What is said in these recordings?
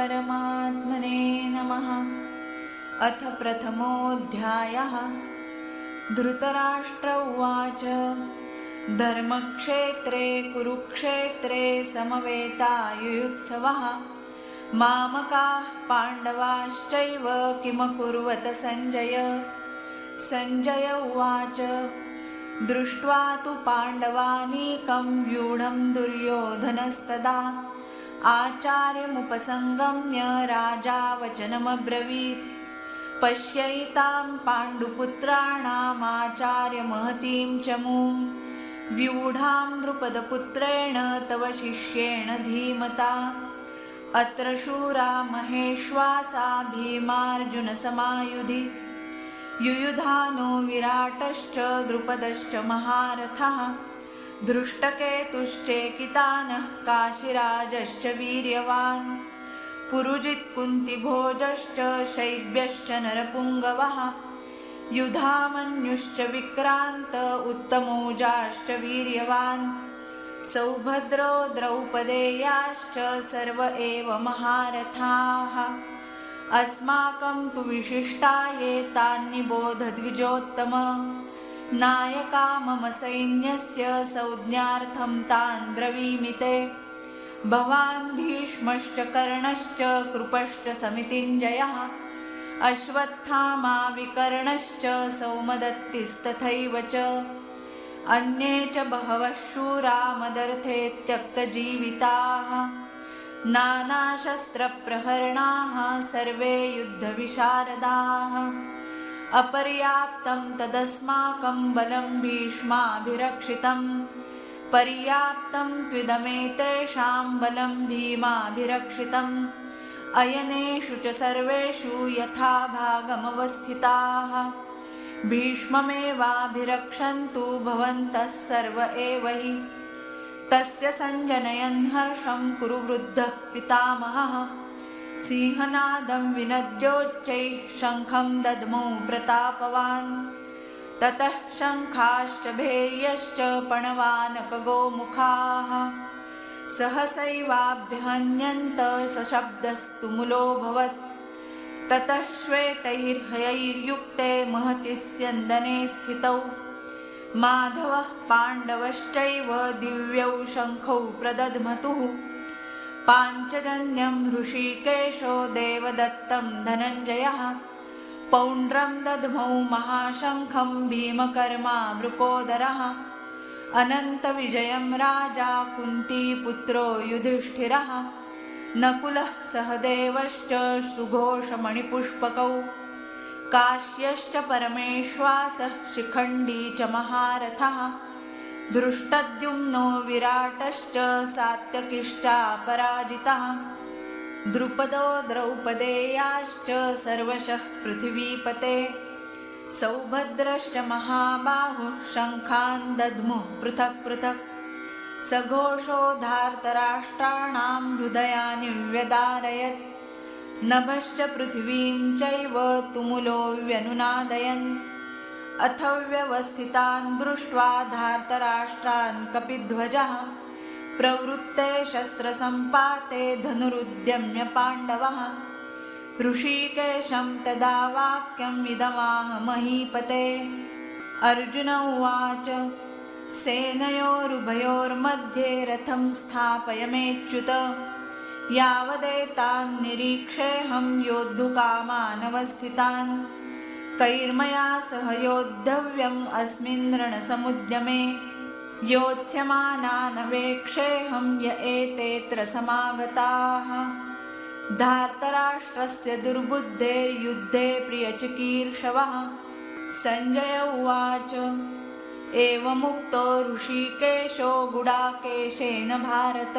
परमात्मने नमः। अथ प्रथमोऽध्यायः। धृतराष्ट्र उवाच। धर्मक्षेत्रे कुरुक्षेत्रे समवेतायुयुत्सवः। मामकाः पाण्डवाश्चैव किमकुर्वत सञ्जय? सञ्जय उवाच। दृष्ट्वा तु पाण्डवानीकं व्यूढं दुर्योधनस्तदा। आचार्यमुपसङ्गम्य राजा वचनमब्रवीत् पश्यैतां पाण्डुपुत्राणामाचार्यमहतीं च मूं। व्यूढां द्रुपदपुत्रेण तव शिष्येण धीमता। अत्र शूरा महेश्वासा भीमार्जुनसमायुधि। युयुधानो विराटश्च द्रुपदश्च महारथः। धृष्टकेतुश्चेकितानः काशिराजश्च वीर्यवान्। पुरुजित्कुन्तिभोजश्च शैव्यश्च नरपुङ्गवः। युधामन्युश्च विक्रान्त उत्तमौजाश्च वीर्यवान्। सौभद्रो द्रौपदेयाश्च सर्व एव महारथाः। अस्माकं तु विशिष्टा तान्निबोधद्विजोत्तम नायका मम सैन्यस्य संज्ञार्थं तान् ब्रवीमिते। भवान् भीष्मश्च कर्णश्च कृपश्च समितिञ्जयः। अश्वत्थामाविकर्णश्च सौमदत्तिस्तथैव च। अन्ये च बहवः शूरा मदर्थे त्यक्तजीविताः नानाशस्त्रप्रहरणाः सर्वे युद्धविशारदाः। अपर्याप्तं तदस्माकं बलं भीष्माभिरक्षितं पर्याप्तं त्विदमेतेषां बलं भीमाभिरक्षितम्। अयनेषु च सर्वेषु यथा भागमवस्थिताः भीष्ममेवाभिरक्षन्तु भवन्तः सर्व एव हि। तस्य सञ्जनयन् हर्षं कुरु वृद्धः पितामहः सिंहनादं विनद्योच्चैः शङ्खं दद्मौ प्रतापवान्। ततः शङ्खाश्च भैर्यश्च पणवानकगोमुखाः। सहसैवाभ्यहन्यन्त सशब्दस्तु मुलोऽभवत्। ततः श्वेतैर्हयैर्युक्ते महति स्यन्दने स्थितौ। माधवः पाण्डवश्चैव दिव्यौ शङ्खौ प्रदध्मतुः। पाञ्चजन्यं ऋषिकेशो देवदत्तं धनञ्जयः पौण्ड्रं दध्मौ महाशङ्खं भीमकर्मा मृकोदरः अनन्तविजयं राजा कुन्तीपुत्रो युधिष्ठिरः नकुलः सहदेवश्च सुघोषमणिपुष्पकौ काश्यश्च परमेश्वासः शिखण्डी च महारथः। दृष्टद्युम्नो विराटश्च सात्यकिश्चापराजितः द्रुपदो द्रौपदेयाश्च सर्वशः पृथिवीपते। सौभद्रश्च महाबाहुः शङ्खान् दद्मुः पृथक् पृथक्। सघोषो धार्तराष्ट्राणां हृदयानि व्यदारयत्। नभश्च पृथिवीं चैव तुमुलो व्यनुनादयन्। अथ व्यवस्थितान् दृष्ट्वा धार्तराष्ट्रान् कपिध्वजः। प्रवृत्ते शस्त्रसम्पाते धनुरुद्यम्य पाण्डवः। ऋषिकेशं तदा वाक्यम् इदमाह महीपते। अर्जुन उवाच सेनयोरुभयोर्मध्ये रथं स्थापयमेच्युत। यावदेतान् निरीक्षेऽहं योद्धुकामानवस्थितान् कैर्मया सह योद्धव्यम् अस्मिन् रणसमुद्यमे। योत्स्यमानानवेक्षेऽहं य एतेऽत्र समागताः धार्तराष्ट्रस्य दुर्बुद्धेर्युद्धे प्रियचिकीर्षवः। सञ्जय उवाच एवमुक्तो ऋषिकेशो गुडाकेशेन भारत।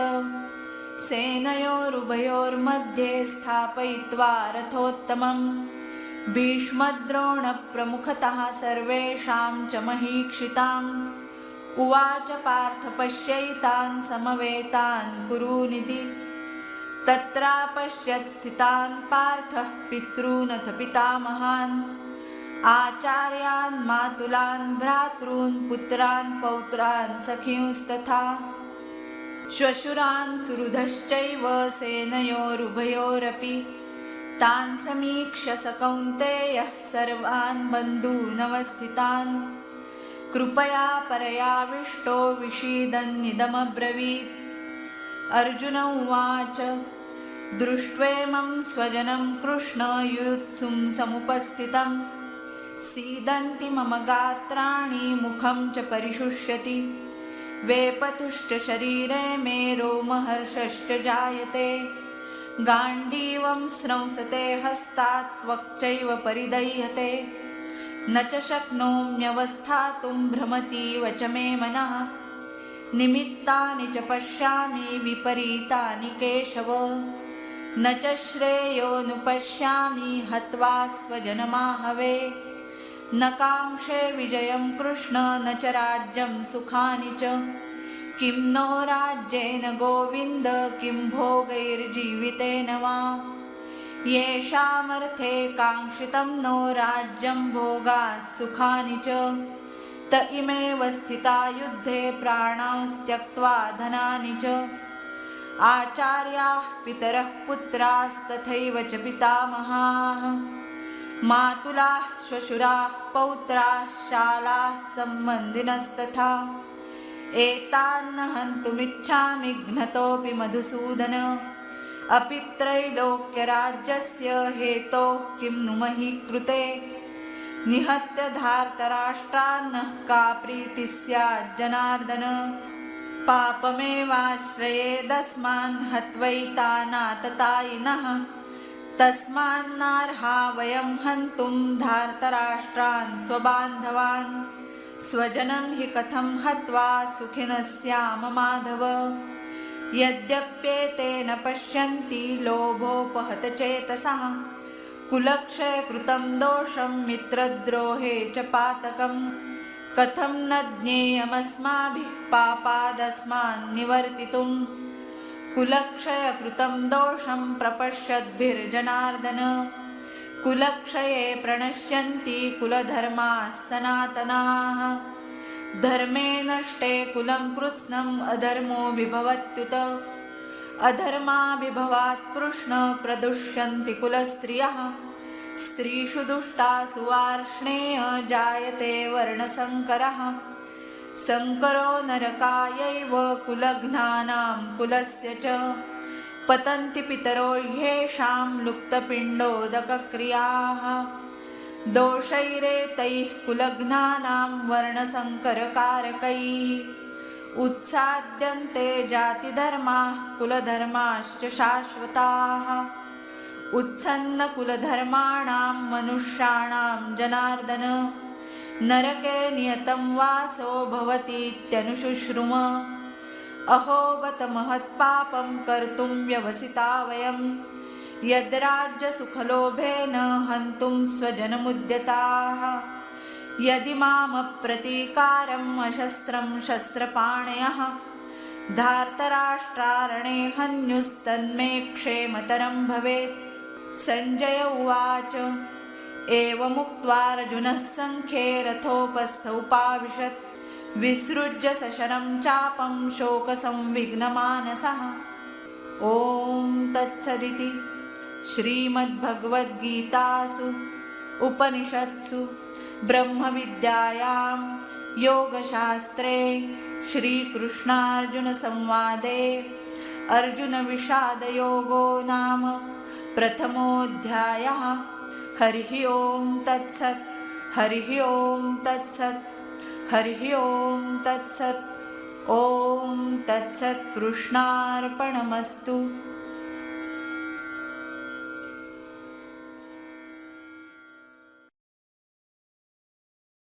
सेनयोरुभयोर्मध्ये स्थापयित्वा रथोत्तमम् भीष्मद्रोणप्रमुखतः सर्वेषां च महीक्षिताम्। उवाच पार्थ पश्यैतान् समवेतान् कुरूनिति तत्रापश्यत् स्थितान् पार्थः पितॄनथ पितामहान्। आचार्यान् मातुलान् भ्रातॄन् पुत्रान् पौत्रान् सखींस्तथा। श्वशुरान् सुहृदश्चैव सेनयोरुभयोरपि। तान् समीक्ष्य स कौन्तेयः सर्वान् बन्धूनवस्थितान्। कृपया परयाविष्टो विषीदन्निदमब्रवीत्। अर्जुन उवाच दृष्ट्वेमं स्वजनं कृष्ण युत्सुं समुपस्थितं। सीदन्ति मम गात्राणि मुखं च परिशुष्यति। वेपतुश्च शरीरे मे रोमहर्षश्च जायते। गाण्डीवं स्रंसते हस्तात् त्वक्चैव परिदह्यते। न च शक्नोम्यवस्थातुं भ्रमतीव च मे मनः। निमित्तानि च पश्यामि विपरीतानि केशव। न च श्रेयोनुपश्यामि हत्वा स्वजनमाहवे न काङ्क्षे विजयं कृष्ण न च राज्यं सुखानि च। किं नो राज्येन गोविन्द किं भोगैर्जीवितेन वा? येषामर्थे काङ्क्षितं नो राज्यं भोगाः सुखानि च। त इमेव स्थिता युद्धे प्राणांस्त्यक्त्वा धनानि च। आचार्याः पितरः पुत्रास्तथैव च पितामहाः। मातुलाः श्वशुराः पौत्राः शालाः सम्बन्धिनस्तथा। एतान्न हन्तुमिच्छामि मधुसूदन। अपि त्रैलोक्यराज्यस्य हेतोः किं नु मही कृते निहत्य धार्तराष्ट्रान्नः का प्रीतिः स्यात् जनार्दन? पापमेवाश्रयेदस्मान् हत्वैतानाततायिनः। तस्मान्नार्हा वयं हन्तुं धार्तराष्ट्रान् स्वबान्धवान् स्वजनं हि कथं हत्वा सुखिनः स्याम माधव। यद्यप्येतेन पश्यन्ति लोभोपहतचेतसः कुलक्षयकृतं दोषं मित्रद्रोहे च पातकं कथं न ज्ञेयमस्माभिः पापादस्मान् निवर्तितुं कुलक्षयकृतं दोषं प्रपश्यद्भिर्जनार्दन कुलक्षये प्रणश्यन्ति कुलधर्माः सनातनाः धर्मे नष्टे कुलं कृत्स्नम् अधर्मो विभवत्युत। अधर्माभिभवात् कृष्ण प्रदुष्यन्ति कुलस्त्रियः। स्त्रीषु दुष्टा सुवार्ष्णेय जायते वर्णसङ्करः सङ्करो नरकायैव कुलघ्नानां कुलस्य च। पतन्ति पितरो ह्येषां लुप्तपिण्डोदकक्रियाः। दोषैरेतैः कुलघ्नानां वर्णसङ्करकारकैः उत्साद्यन्ते जातिधर्माः कुलधर्माश्च शाश्वताः। उत्सन्नकुलधर्माणां मनुष्याणां जनार्दन। नरके नियतं वासो भवतीत्यनुशुश्रुम। अहोवत महत्पापं कर्तुं व्यवसिता वयं यद्राज्यसुखलोभेन हन्तुं स्वजनमुद्यताः। यदि मामप्रतीकारम् अशस्त्रं शस्त्रपाणयः। धार्तराष्ट्रारणे हन्युस्तन्मे क्षेमतरं भवेत्। सञ्जय उवाच। एवमुक्त्वार्जुनः सङ्ख्ये रथोपस्थ उपाविशत् विसृज्य सशरं चापं शोकसंविघ्नमानसः। ॐ तत्सदिति श्रीमद्भगवद्गीतासु उपनिषत्सु ब्रह्मविद्यायां योगशास्त्रे श्रीकृष्णार्जुनसंवादे अर्जुनविषादयोगो नाम प्रथमोऽध्यायः। हरिः ओं तत्सत् हरिः ओं तत्सत्। हरिः ॐ तत्सत् ॐ तत्सत् कृष्णार्पणमस्तु।